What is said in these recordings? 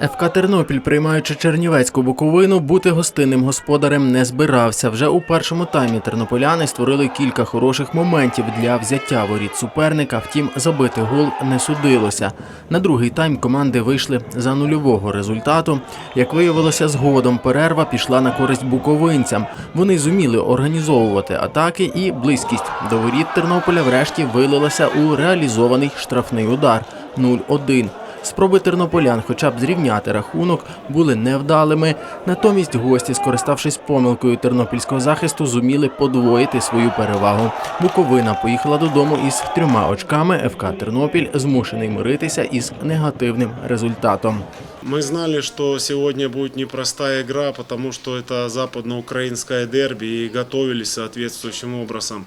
ФК Тернопіль, приймаючи Чернівецьку Буковину, бути гостинним господарем не збирався. Вже у першому таймі тернополяни створили кілька хороших моментів для взяття воріт суперника. Втім, забити гол не судилося. На другий тайм команди вийшли за нульового результату. Як виявилося, згодом перерва пішла на користь буковинцям. Вони зуміли організовувати атаки, і близькість до воріт Тернополя врешті вилилася у реалізований штрафний удар 0-1. Спроби тернополян, хоча б зрівняти рахунок, були невдалими. Натомість гості, скориставшись помилкою тернопільського захисту, зуміли подвоїти свою перевагу. Буковина поїхала додому із трьома очками. ФК Тернопіль змушений миритися із негативним результатом. Мы знали, что сегодня будет непростая игра, потому что это западноукраинское дерби и готовились соответствующим образом.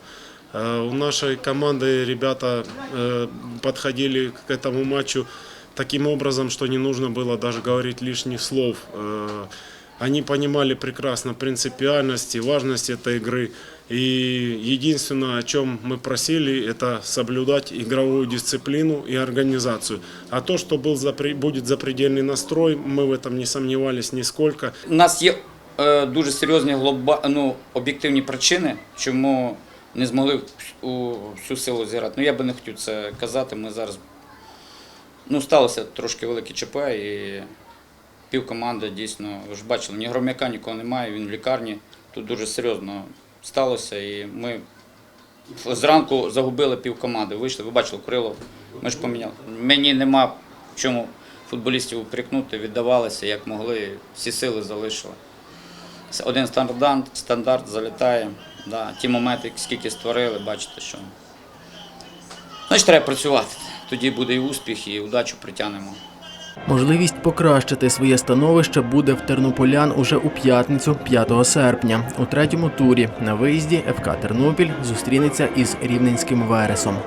Э, У нашей команды ребята э, подходили к этому матчу таким образом, что не нужно было даже говорить лишних слов. Э, Они понимали прекрасно принципиальность и важность этой игры. И единственное, о чем мы просили, это соблюдать игровую дисциплину и организацию. А то, что был запре- будет запредельный настрой, мы в этом не сомневались нисколько. У нас є е, дуже серйозні глоба... ну, об'єктивні причини, чому не змогли у всю силу зіграти. Ну я би не хотів це казати. Ми зараз ну, сталося трошки велике ЧП і пів команди дійсно, ви ж бачили, ні громяка нікого немає, він в лікарні. Тут дуже серйозно сталося. І ми зранку загубили пів команди. Вийшли, ви бачили Крилов, ми ж поміняли. Мені нема чому футболістів упрекнути, віддавалися як могли, всі сили залишили. Один стандарт, стандарт залітає. Да, ті моменти, скільки створили, бачите, що. Значить, треба працювати. Тоді буде і успіх, і удачу притягнемо. Можливість покращити своє становище буде в тернополян уже у п'ятницю, 5 серпня. У третьому турі на виїзді ФК Тернопіль зустрінеться із рівненським вересом.